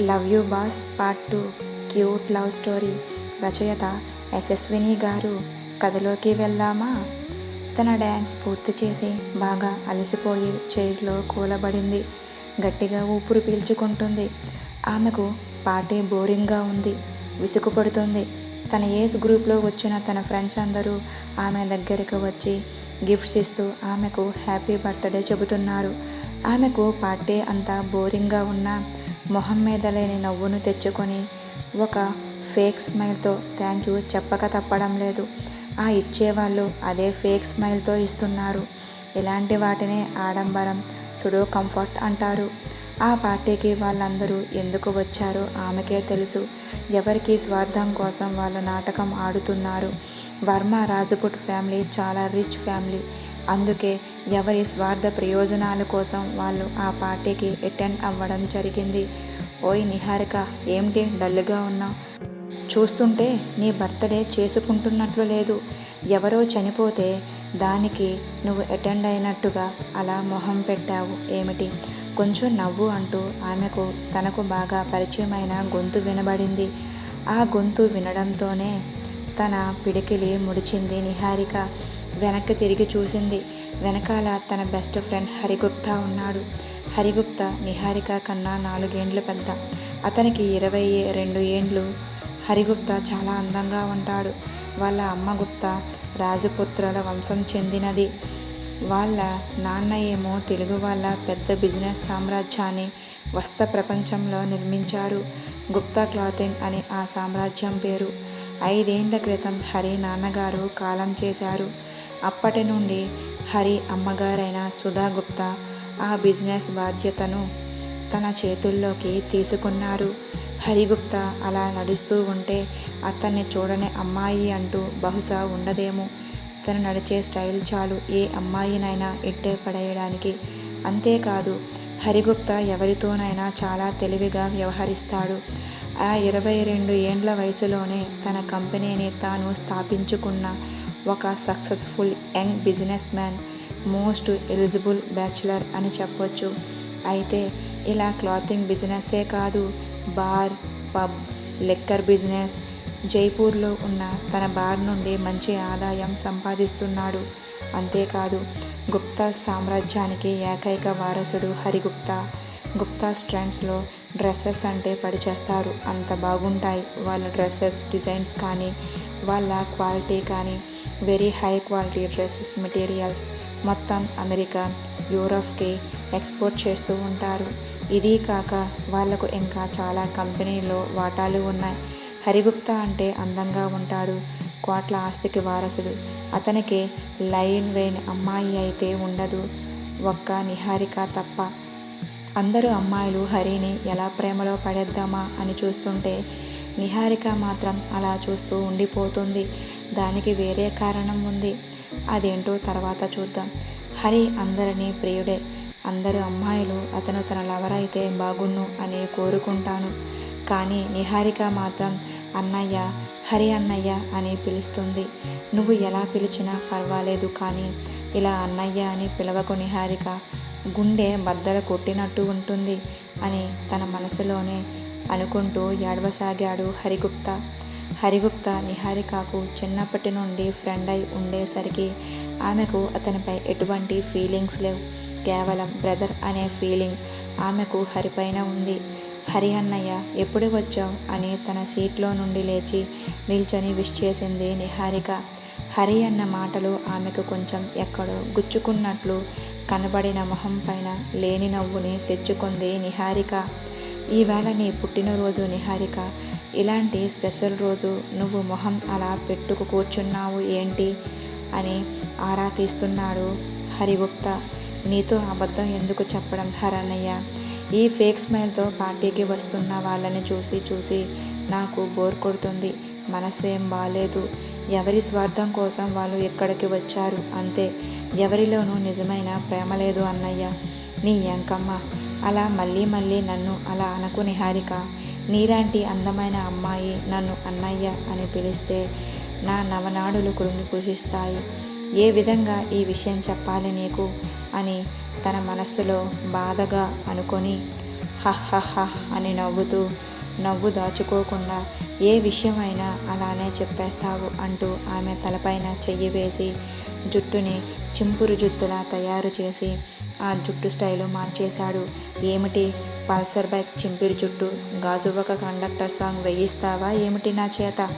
Love you boss part two cute love story. రచయిత యశస్విని గారు కథలోకి వెళ్దామా? తన డ్యాన్స్ పూర్తి చేసి బాగా అలసిపోయి చైర్లో కూలబడింది. గట్టిగా ఊపిరి పీల్చుకుంటుంది. ఆమెకు పార్టీ బోరింగ్గా ఉంది. విసుగుపడుతుంది. తన ఏజ్ గ్రూప్లో వచ్చిన తన ఫ్రెండ్స్ అందరూ ఆమె దగ్గరకు వచ్చి గిఫ్ట్స్ ఇస్తూ ఆమెకు హ్యాపీ బర్త్డే చెబుతున్నారు. ఆమెకు పార్టీ అంతా బోరింగ్గా ఉన్నా మొహం మీద లేని నవ్వును తెచ్చుకొని ఒక ఫేక్ స్మైల్తో థ్యాంక్ యూ చెప్పక తప్పడం లేదు. ఆ ఇచ్చేవాళ్ళు అదే ఫేక్ స్మైల్తో ఇస్తున్నారు. ఇలాంటి వాటినే ఆడంబరం సుడో కంఫర్ట్ అంటారు. ఆ పార్టీకి వాళ్ళందరూ ఎందుకు వచ్చారో ఆమెకే తెలుసు. ఎవరికి స్వార్థం కోసం వాళ్ళు నాటకం ఆడుతున్నారు. వర్మ రాజపుట్ ఫ్యామిలీ చాలా రిచ్ ఫ్యామిలీ. అందుకే ఎవరి స్వార్థ ప్రయోజనాల కోసం వాళ్ళు ఆ పార్టీకి అటెండ్ అవ్వడం జరిగింది. ఓయ్ నిహారిక ఏమిటి డల్గా ఉన్నావు చూస్తుంటే నీ బర్త్డే చేసుకుంటున్నట్లు లేదు. ఎవరో చనిపోతే దానికి నువ్వు అటెండ్ అయినట్టుగా అలా మొహం పెట్టావు ఏమిటి? కొంచెం నవ్వు అంటూ ఆమెకు తనకు బాగా పరిచయమైన గొంతు వినబడింది. ఆ గొంతు వినడంతోనే తన పిడికిలి ముడిచింది నిహారిక. వెనక్కి తిరిగి చూసింది. వెనకాల తన బెస్ట్ ఫ్రెండ్ హరిగుప్తా ఉన్నాడు. హరిగుప్తా నిహారిక కన్నా నాలుగేండ్లు పెద్ద. అతనికి ఇరవై రెండు ఏండ్లు. హరిగుప్తా చాలా అందంగా ఉంటాడు. వాళ్ళ అమ్మ గుప్తా రాజపుత్రుల వంశం చెందినది. వాళ్ళ నాన్న ఏమో తెలుగు వాళ్ళ పెద్ద బిజినెస్ సామ్రాజ్యాన్ని వస్త్ర ప్రపంచంలో నిర్మించారు. గుప్తా క్లాతింగ్ అని ఆ సామ్రాజ్యం పేరు. ఐదేండ్ల క్రితం హరి నాన్నగారు కాలం చేశారు. అప్పటి నుండి హరి అమ్మగారైన సుధా గుప్తా ఆ బిజినెస్ బాధ్యతను తన చేతుల్లోకి తీసుకున్నారు. హరిగుప్త అలా నడుస్తూ ఉంటే అతన్ని చూడని అమ్మాయి అంటూ బహుశా ఉండదేమో. తను నడిచే స్టైల్ చాలు. ఏ అమ్మాయినైనా ఇట్టే పడేయడానికి. అంతేకాదు హరిగుప్త ఎవరితోనైనా చాలా తెలివిగా వ్యవహరిస్తాడు. ఆ ఇరవై రెండు ఏండ్ల వయసులోనే తన కంపెనీని తాను స్థాపించుకున్న ఒక successful young business man most eligible bachelor అని చెప్పొచ్చు. అయితే ఇలా క్లాతింగ్ బిజినెస్సే కాదు బార్ పబ్ లెక్కర్ బిజినెస్ జైపూర్లో ఉన్న తన బార్ నుండి మంచి ఆదాయం సంపాదిస్తున్నాడు. అంతేకాదు గుప్తా సామ్రాజ్యానికి ఏకైక వారసుడు హరిగుప్తా. గుప్తా స్ట్రెండ్స్లో డ్రెస్సెస్ అంటే పడిచేస్తారు. అంత బాగుంటాయి. వాళ్ళ డ్రెస్సెస్ డిజైన్స్ కానీ వాళ్ళ క్వాలిటీ కానీ very high quality dresses materials మొత్తం అమెరికా యూరప్కి ఎక్స్పోర్ట్ చేస్తూ ఉంటారు. ఇది కాక వాళ్ళకు ఇంకా చాలా కంపెనీలో వాటాలు ఉన్నాయి. హరిగుప్తా అంటే అందంగా ఉంటాడు. కోట్ల ఆస్తికి వారసుడు. అతనికి లైన్ వెయిన్ అమ్మాయి అయితే ఉండదు. ఒక్క నిహారిక తప్ప. అందరూ అమ్మాయిలు హరిని ఎలా ప్రేమలో పడేద్దామా అని చూస్తుంటే నిహారిక మాత్రం అలా చూస్తూ ఉండిపోతుంది. దానికి వేరే కారణం ఉంది. అదేంటో తర్వాత చూద్దాం. హరి అందరినీ ప్రియుడే. అందరు అమ్మాయిలు అతను తన లవర్ అయితే బాగున్ను అని కోరుకుంటాను. కానీ నిహారిక మాత్రం అన్నయ్య హరి అన్నయ్య అని పిలుస్తుంది. నువ్వు ఎలా పిలిచినా పర్వాలేదు కానీ ఇలా అన్నయ్య అని పిలవకు నిహారిక. గుండె బద్దలు కొట్టినట్టు ఉంటుంది అని తన మనసులోనే అనుకుంటూ ఏడవసాగాడు హరిగుప్త. హరిగుప్త నిహారికకు చిన్నప్పటి నుండి ఫ్రెండ్ అయి ఉండేసరికి ఆమెకు అతనిపై ఎటువంటి ఫీలింగ్స్ లేవు. కేవలం బ్రదర్ అనే ఫీలింగ్ ఆమెకు హరిపైన ఉంది. హరి అన్నయ్య ఎప్పుడు వచ్చావు? అని తన సీట్లో నుండి లేచి నిల్చొని విష్ చేసింది నిహారిక. హరి అన్న మాటలు ఆమెకు కొంచెం ఎక్కడో గుచ్చుకున్నట్లు కనబడిన మొహం పైన లేని నవ్వుని తెచ్చుకుంది నిహారిక. ఈవేళ నీ పుట్టినరోజు నిహారిక. ఇలాంటి స్పెషల్ రోజు నువ్వు మొహం అలా పెట్టుకు కూర్చున్నావు ఏంటి? అని ఆరా తీస్తున్నాడు హరిగుప్త. నీతో అబద్ధం ఎందుకు చెప్పడం హరన్నయ్య? ఈ ఫేక్ స్మైల్తో పార్టీకి వస్తున్న వాళ్ళని చూసి చూసి నాకు బోర్ కొడుతుంది. మనసేం బాగాలేదు ఎవరి స్వార్థం కోసం వాళ్ళు ఎక్కడికి వచ్చారు? అంతే. ఎవరిలోనూ నిజమైన ప్రేమ లేదు అన్నయ్య. నీ ఎంకమ్మ. అలా మళ్ళీ మళ్ళీ నన్ను అలా అనకు నిహారిక. నీలాంటి అందమైన అమ్మాయి నన్ను అన్నయ్య అని పిలిస్తే నా నవనాడులు కురుంగి కృషిస్తాయి ఏ విధంగా ఈ విషయం చెప్పాలి నీకు? అని తన మనస్సులో బాధగా అనుకొని హహహ అని నవ్వుతూ నవ్వు దాచుకోకుండా ఏ విషయమైనా అలానే చెప్పేస్తావు అంటూ ఆమె తలపైన చెయ్యి వేసి జుట్టుని చింపురు జుట్టులా తయారు చేసి ఆ జుట్టు స్టైలు మార్చేశాడు. ఏమిటి? పల్సర్ బైక్ చింపిరి జుట్టు. గాజువక కండక్టర్ సాంగ్ వేయిస్తావా ఏమిటి నా చేత?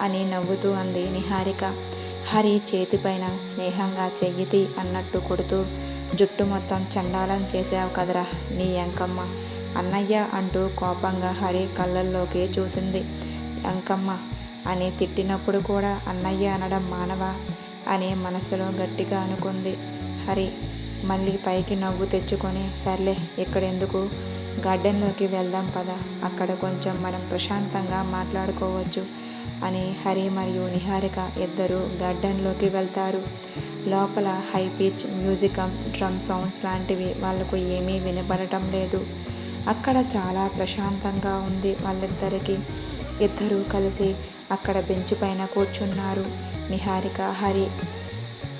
అని నవ్వుతూ అంది నిహారిక. హరి చేతిపైన స్నేహంగా చెయ్యితి అన్నట్టు కొడుతూ జుట్టు మొత్తం చండాలం చేసావు కదరా నీ ఎంకమ్మ అన్నయ్య అంటూ కోపంగా హరి కళ్ళల్లోకి చూసింది. ఎంకమ్మ అని తిట్టినప్పుడు కూడా అన్నయ్య అనడం మానవా? అని మనసులో గట్టిగా అనుకుంది హరి. మళ్ళీ పైకి నవ్వు తెచ్చుకొని సర్లే ఇక్కడెందుకు గార్డెన్లోకి వెళ్దాం పద. అక్కడ కొంచెం మనం ప్రశాంతంగా మాట్లాడుకోవచ్చు అని హరి మరియు నిహారిక ఇద్దరు గార్డెన్లోకి వెళ్తారు. లోపల హై పిచ్ మ్యూజికం డ్రమ్ సౌండ్స్ లాంటివి వాళ్ళకు ఏమీ వినబడటం లేదు. అక్కడ చాలా ప్రశాంతంగా ఉంది వాళ్ళిద్దరికి. ఇద్దరూ కలిసి అక్కడ బెంచ్ పైన కూర్చున్నారు. నిహారిక హరి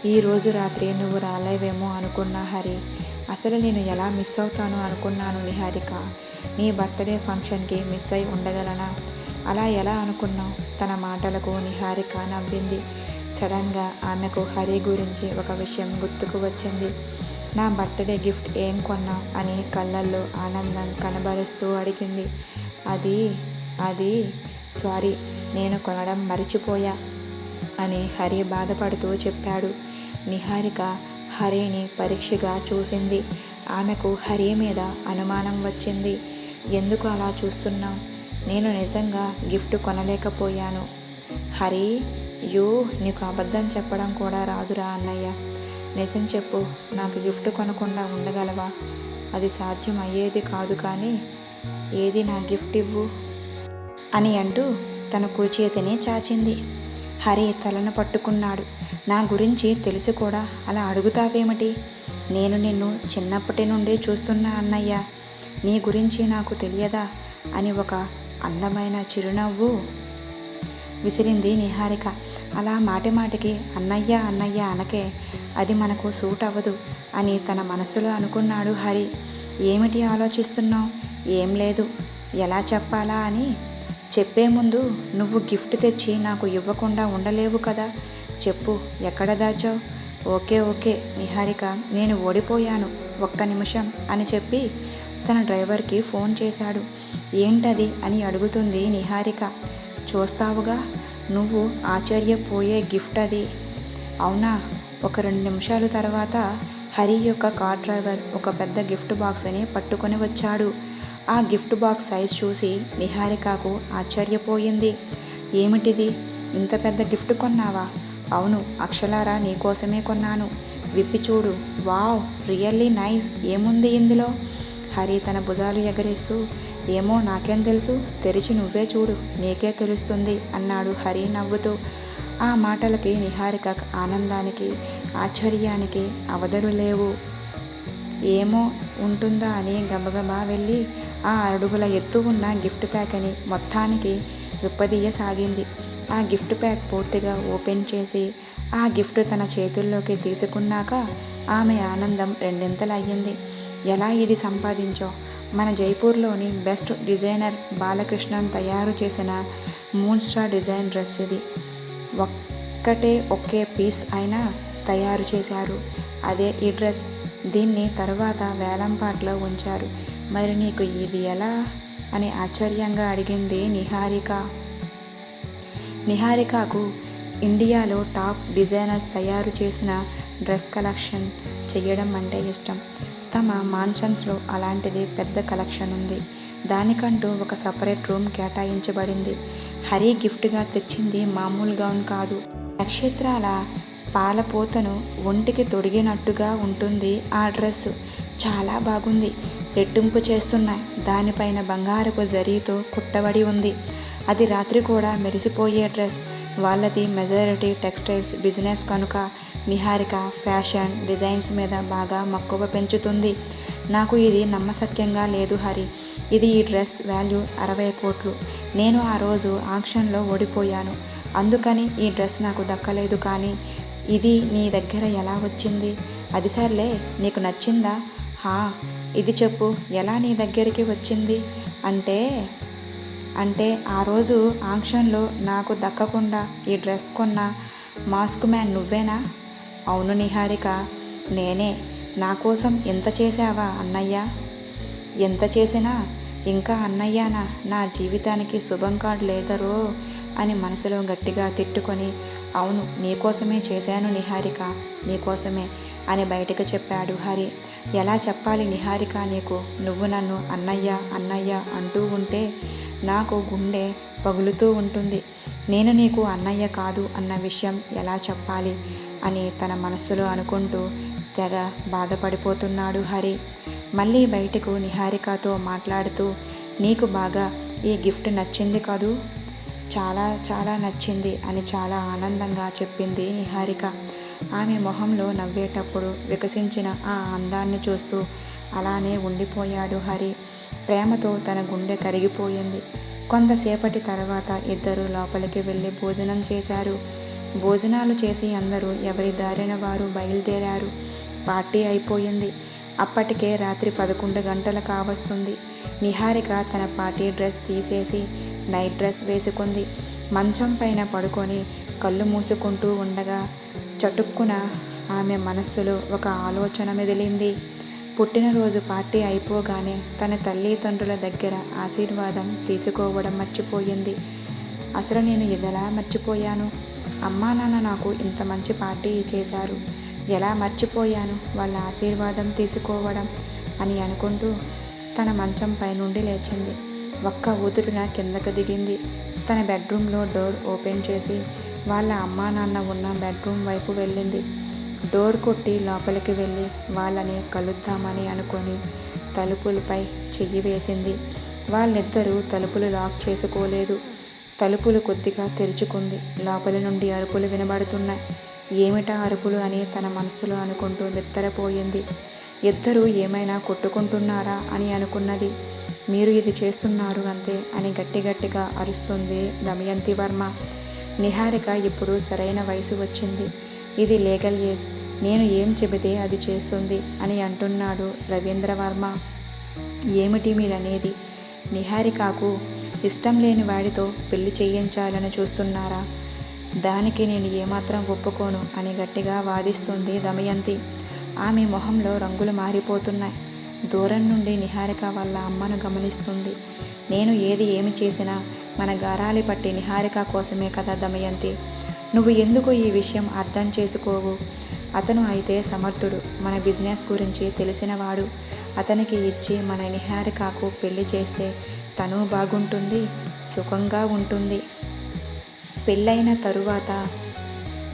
ఈరోజు రాత్రి నువ్వు రాలేవేమో అనుకున్నా హరి. అసలు నేను ఎలా మిస్ అవుతాను అనుకున్నాను నిహారిక. నీ బర్త్డే ఫంక్షన్కి మిస్ అయి ఉండగలనా? అలా ఎలా అనుకున్నావు? తన మాటలకు నిహారిక నవ్వింది. సడన్గా ఆమెకు హరి గురించి ఒక విషయం గుర్తుకు వచ్చింది. నా బర్త్డే గిఫ్ట్ ఏం కొన్నావు అని కళ్ళల్లో ఆనందం కనబరుస్తూ అడిగింది. అది అది సారీ నేను కొనడం మర్చిపోయా అని హరి బాధపడుతూ చెప్పాడు. నిహారిక హరిని పరీక్షగా చూసింది. ఆమెకు హరి మీద అనుమానం వచ్చింది. ఎందుకు అలా చూస్తున్నావు? నేను నిజంగా గిఫ్ట్ కొనలేకపోయాను. హరి యూ నీకు అబద్ధం చెప్పడం కూడా రాదురా అన్నయ్య. నిజం చెప్పు నాకు గిఫ్ట్ కొనకుండా ఉండగలవా? అది సాధ్యం అయ్యేది కాదు కానీ ఏది నా గిఫ్ట్ ఇవ్వు? అని అంటూ తన కుడి చేతిని చాచింది. హరి తలను పట్టుకున్నాడు. నా గురించి తెలిసి కూడా. అలా అడుగుతావేమిటి? నేను నిన్ను చిన్నప్పటి నుండి చూస్తున్నా అన్నయ్య. నీ గురించి నాకు తెలియదా? అని ఒక అందమైన చిరునవ్వు విసిరింది నిహారిక. అలా మాటి మాటికి అన్నయ్య అన్నయ్య అనకే అది మనకు సూట్ అవ్వదు అని తన మనసులో అనుకున్నాడు హరి. ఏమిటి ఆలోచిస్తున్నావు? ఏం లేదు. ఎలా చెప్పాలా అని చెప్పే ముందు నువ్వు గిఫ్ట్ తెచ్చి నాకు ఇవ్వకుండా ఉండలేవు కదా. చెప్పు ఎక్కడ దాచావు? ఓకే ఓకే నిహారిక నేను ఓడిపోయాను ఒక్క నిమిషం అని చెప్పి తన డ్రైవర్కి ఫోన్ చేశాడు. ఏంటది అని అడుగుతుంది నిహారిక. చూస్తావుగా నువ్వు ఆశ్చర్యపోయే గిఫ్ట్ అది. అవునా? ఒక రెండు నిమిషాలు తర్వాత హరి యొక్క కార్ డ్రైవర్ ఒక పెద్ద గిఫ్ట్ బాక్స్ని పట్టుకొని వచ్చాడు. ఆ గిఫ్ట్ బాక్స్ సైజ్ చూసి నిహారికకు ఆశ్చర్యపోయింది. ఏమిటిది? ఇంత పెద్ద గిఫ్ట్ కొన్నావా? అవును అక్షలారా నీకోసమే కొన్నాను. విప్పి చూడు. Wow really nice. ఏముంది ఇందులో? హరి తన భుజాలు ఎగరేస్తూ ఏమో నాకేం తెలుసు? తెరిచి నువ్వే చూడు. నీకే తెలుస్తుంది అన్నాడు హరి నవ్వుతూ. ఆ మాటలకి నిహారిక ఆనందానికి ఆశ్చర్యానికి అవధులు లేవు. ఏమో ఉంటుందా అని గబగబా వెళ్ళి ఆ అడుగుల ఎత్తు ఉన్న గిఫ్ట్ ప్యాక్ అని మొత్తానికి విప్పదీయసాగింది. ఆ గిఫ్ట్ ప్యాక్ పూర్తిగా ఓపెన్ చేసి ఆ గిఫ్ట్ తన చేతుల్లోకి తీసుకున్నాక ఆమె ఆనందం రెండింతలయ్యింది. ఎలా ఇది సంపాదించో? మన జైపూర్లోని బెస్ట్ డిజైనర్ బాలకృష్ణన్ తయారు చేసిన మూన్ స్టార్ డిజైన్ డ్రెస్ ఇది. ఒక్కటే ఒకే పీస్ అయినా తయారు చేశారు. అదే ఈ డ్రెస్. దీన్ని తరువాత వేలంపాట్లో ఉంచారు. మరి నీకు ఇది ఎలా? అని ఆశ్చర్యంగా అడిగింది నిహారిక. నిహారికకు ఇండియాలో టాప్ డిజైనర్స్ తయారు చేసిన డ్రెస్ కలెక్షన్ చేయడం అంటే ఇష్టం. తమ మాన్షన్స్లో అలాంటిది పెద్ద కలెక్షన్ ఉంది. దానికంటూ ఒక సపరేట్ రూమ్ కేటాయించబడింది. హరి గిఫ్ట్గా తెచ్చింది మామూలు గౌన్ కాదు. నక్షత్రాల పాలపోతను ఒంటికి తొడిగినట్టుగా ఉంటుంది ఆ డ్రెస్. చాలా బాగుంది. రెట్టింపు చేస్తున్నాయి. దానిపైన బంగారపు జరీతో కుట్టబడి ఉంది. అది రాత్రి కూడా మెరిసిపోయే డ్రెస్. వాళ్ళది మెజారిటీ టెక్స్టైల్స్ బిజినెస్ కనుక నిహారిక ఫ్యాషన్ డిజైన్స్ మీద బాగా మక్కువ పెంచుతుంది. నాకు ఇది నమ్మసత్యంగా లేదు హరి. ఇది ఈ డ్రెస్ వాల్యూ అరవై కోట్లు. నేను ఆ రోజు ఆక్షన్లో ఓడిపోయాను. అందుకని ఈ డ్రెస్ నాకు దక్కలేదు కానీ ఇది నీ దగ్గర ఎలా వచ్చింది? అది సర్లే నీకు నచ్చిందా? హా ఇది చెప్పు ఎలా నీ దగ్గరికి వచ్చింది? అంటే అంటే ఆ రోజు ఆంక్షన్లో నాకు దక్కకుండా ఈ డ్రెస్ కొన్న మాస్క్ మ్యాన్ నువ్వేనా? అవును నిహారిక నేనే. నా కోసం ఎంత చేశావా అన్నయ్య? ఎంత చేసినా ఇంకా అన్నయ్యానా నా జీవితానికి శుభం కాడు లేదరో అని మనసులో గట్టిగా తిట్టుకొని అవును నీకోసమే చేశాను నిహారిక నీకోసమే అని బయటకు చెప్పాడు హరి. ఎలా చెప్పాలి నిహారిక నీకు? నువ్వు నన్ను అన్నయ్య అన్నయ్య అంటూ ఉంటే నాకు గుండె పగులుతూ ఉంటుంది. నేను నీకు అన్నయ్య కాదు అన్న విషయం ఎలా చెప్పాలి? అని తన మనస్సులో అనుకుంటూ తెగ బాధపడిపోతున్నాడు హరి. మళ్ళీ బయటకు నిహారికతో మాట్లాడుతూ నీకు బాగా ఈ గిఫ్ట్ నచ్చింది కదూ? చాలా చాలా నచ్చింది అని చాలా ఆనందంగా చెప్పింది నిహారిక. ఆమె మొహంలో నవ్వేటప్పుడు వికసించిన ఆ అందాన్ని చూస్తూ అలానే ఉండిపోయాడు హరి. ప్రేమతో తన గుండె కరిగిపోయింది. కొంతసేపటి తర్వాత ఇద్దరు లోపలికి వెళ్ళి భోజనం చేశారు. భోజనాలు చేసి అందరూ ఎవరి దారిన వారు బయలుదేరారు. పార్టీ అయిపోయింది. అప్పటికే రాత్రి పదకొండు గంటలు కావస్తుంది. నిహారిక తన పార్టీ డ్రెస్ తీసేసి నైట్ డ్రెస్ వేసుకుంది. మంచం పైన పడుకొని కళ్ళు మూసుకుంటూ ఉండగా చటుక్కున ఆమె మనస్సులో ఒక ఆలోచన మెదిలింది. పుట్టినరోజు పార్టీ అయిపోగానే తన తల్లిదండ్రుల దగ్గర ఆశీర్వాదం తీసుకోవడం మర్చిపోయింది. అసలు నేను ఇదెలా మర్చిపోయాను? అమ్మా నాన్న నాకు ఇంత మంచి పార్టీ చేశారు. ఎలా మర్చిపోయాను? వాళ్ళ ఆశీర్వాదం తీసుకోవడం అని అనుకుంటూ తన మంచం పైనుండి లేచింది. ఒక్క ఊతుడున కిందకు దిగింది. తన బెడ్రూమ్లో డోర్ ఓపెన్ చేసి వాళ్ళ అమ్మా నాన్న ఉన్న బెడ్రూమ్ వైపు వెళ్ళింది. డోర్ కొట్టి లోపలికి వెళ్ళి వాళ్ళని కలుద్దామని అనుకొని తలుపులపై చెయ్యి వేసింది. వాళ్ళిద్దరూ తలుపులు లాక్ చేసుకోలేదు. తలుపులు కొద్దిగా తెరుచుకుంది. లోపలి నుండి అరుపులు వినబడుతున్నాయి. ఏమిటా అరుపులు అని తన మనసులో అనుకుంటూ నిద్రపోయింది ఇద్దరూ ఏమైనా కొట్టుకుంటున్నారా అని అనుకున్నది. మీరు ఇది చేస్తున్నారు అంతే అని గట్టి గట్టిగా అరుస్తుంది దమయంతి వర్మ. నిహారిక ఇప్పుడు సరైన వయసు వచ్చింది. ఇది లీగల్ ఏజ్ నేను ఏం చెబితే అది చేస్తుంది అని అంటున్నాడు రవీంద్ర వర్మ ఏమిటి మీరనేది? నిహారికకు ఇష్టం లేని వాడితో పెళ్ళి చేయించాలని చూస్తున్నారా? దానికి నేను ఏమాత్రం ఒప్పుకోను అని గట్టిగా వాదిస్తుంది దమయంతి. ఆమె మొహంలో రంగులు మారిపోతున్నాయి. దూరం నుండి నిహారిక వాళ్ళ అమ్మను గమనిస్తుంది. నేను ఏది ఏమి చేసినా మన గారాలి పట్టి నిహారిక కోసమే కదా దమయంతి. నువ్వు ఎందుకు ఈ విషయం అర్థం చేసుకోవు? అతను అయితే సమర్థుడు. మన బిజినెస్ గురించి తెలిసినవాడు. అతనికి ఇచ్చి మన నిహారికకు పెళ్ళి చేస్తే తను బాగుంటుంది సుఖంగా ఉంటుంది. పెళ్ళైన తరువాత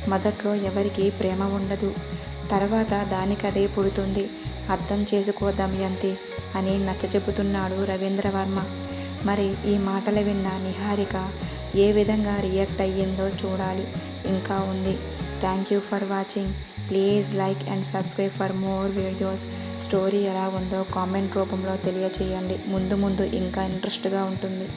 మొదట్లో ఎవరికి ప్రేమ ఉండదు. తర్వాత దానికదే పుడుతుంది. అర్థం చేసుకో దమయంతి అని నచ్చచెబుతున్నాడు రవీంద్రవర్మ. మరి ఈ మాటలు విన్న నిహారిక ఏ విధంగా రియాక్ట్ అయ్యిందో చూడాలి. ఇంకా ఉంది. Thank you for watching please like and subscribe for more videos story ఎలా ఉందో కామెంట్ రూపంలో తెలియచేయండి. ముందు ముందు ఇంకా ఇంట్రెస్ట్గా ఉంటుంది.